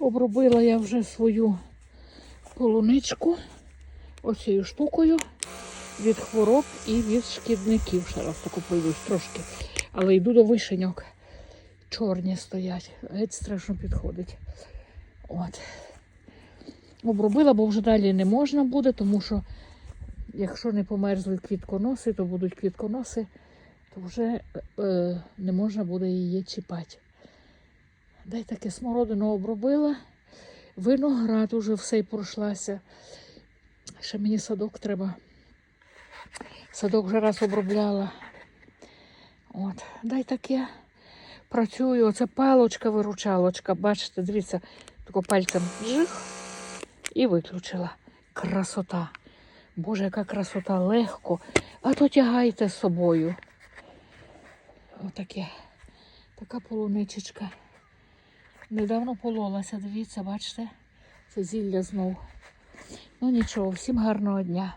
Обробила я вже свою полуничку оцією штукою від хвороб і від шкідників. Ще раз таку пройдусь трошки. Але йду до вишеньок. Чорні стоять. Геть страшно підходить. От. Обробила, бо вже далі не можна буде, тому що якщо не померзли квітконоси, то будуть квітконоси, то вже е, не можна буде її чіпати. Дай таке смородину обробила. Виноград уже все пройшлася. Ще мені садок треба. Садок вже раз обробляла. От, дай таке. Працюю. Оце палочка-виручалочка. Бачите, дивіться, тако пальцем жих і виключила. Красота. Боже, яка красота, легко. А то тягайте з собою. Отаке. Така полуничечка. Недавно пололася, дивіться, бачите? Це зілля знов. Ну нічого, всім гарного дня.